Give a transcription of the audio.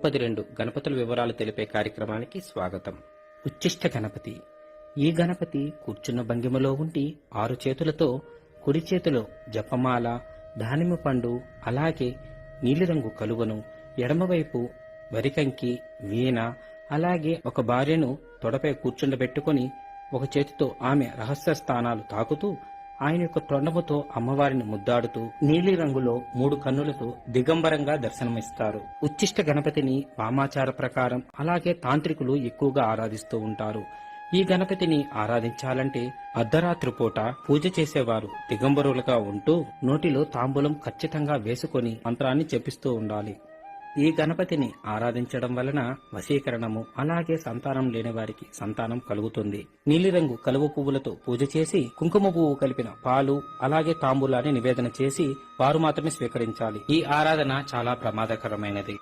పది రెండు గణపతుల వివరాలు తెలిపే కార్యక్రమానికి స్వాగతం. ఉచ్చిష్ట గణపతి. ఈ గణపతి కూర్చున్న భంగిమలో ఉండి ఆరు చేతులతో కుడి చేతిలో జపమాల దానిమ్మ పండు అలాగే నీలిరంగు కలువను ఎడమవైపు వరికంకి వీణ అలాగే ఒక భార్యను తొడపై కూర్చుండబెట్టుకుని ఒక చేతితో ఆమె రహస్య స్థానాలు తాకుతూ ఆయన యొక్క తొండముతో అమ్మవారిని ముద్దాడుతూ నీలి రంగులో మూడు కన్నులతో దిగంబరంగా దర్శనమిస్తారు. ఉచ్చిష్ట గణపతిని వామాచార ప్రకారం అలాగే తాంత్రికులు ఎక్కువగా ఆరాధిస్తూ ఉంటారు. ఈ గణపతిని ఆరాధించాలంటే అర్ధరాత్రి పూట పూజ చేసేవారు దిగంబరులుగా ఉంటూ నోటిలో తాంబూలం ఖచ్చితంగా వేసుకొని మంత్రాన్ని చెప్పిస్తూ ఉండాలి. ఈ గణపతిని ఆరాధించడం వలన వశీకరణము అలాగే సంతానం లేని వారికి సంతానం కలుగుతుంది. నీలిరంగు కలువ పువ్వులతో పూజ చేసి కుంకుమ పువ్వు కలిపిన పాలు అలాగే తాంబూలాన్ని నివేదన చేసి వారు మాత్రమే స్వీకరించాలి. ఈ ఆరాధన చాలా ప్రమాదకరమైనది.